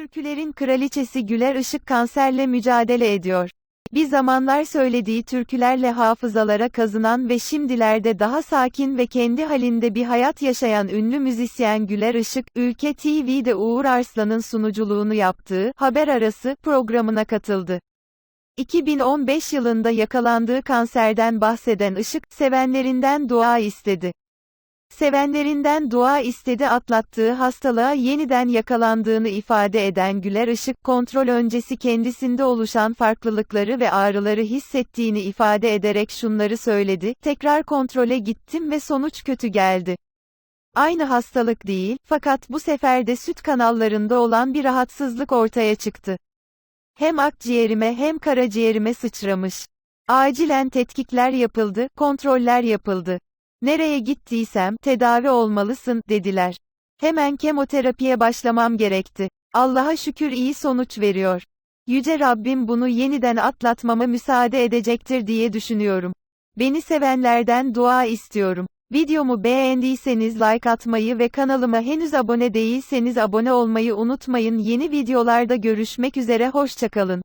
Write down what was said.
Türkülerin kraliçesi Güler Işık kanserle mücadele ediyor. Bir zamanlar söylediği türkülerle hafızalara kazınan ve şimdilerde daha sakin ve kendi halinde bir hayat yaşayan ünlü müzisyen Güler Işık, Ülke TV'de Uğur Arslan'ın sunuculuğunu yaptığı Haber Arası programına katıldı. 2015 yılında yakalandığı kanserden bahseden Işık, sevenlerinden dua istedi. Sevenlerinden dua istedi atlattığı hastalığa yeniden yakalandığını ifade eden Güler Işık, kontrol öncesi kendisinde oluşan farklılıkları ve ağrıları hissettiğini ifade ederek şunları söyledi, tekrar kontrole gittim ve sonuç kötü geldi. Aynı hastalık değil, fakat bu sefer de süt kanallarında olan bir rahatsızlık ortaya çıktı. Hem akciğerime hem karaciğerime sıçramış. Acilen tetkikler yapıldı, kontroller yapıldı. Nereye gittiysem, tedavi olmalısın, dediler. Hemen kemoterapiye başlamam gerekti. Allah'a şükür iyi sonuç veriyor. Yüce Rabbim bunu yeniden atlatmama müsaade edecektir diye düşünüyorum. Beni sevenlerden dua istiyorum. Videomu beğendiyseniz like atmayı ve kanalıma henüz abone değilseniz abone olmayı unutmayın. Yeni videolarda görüşmek üzere hoşçakalın.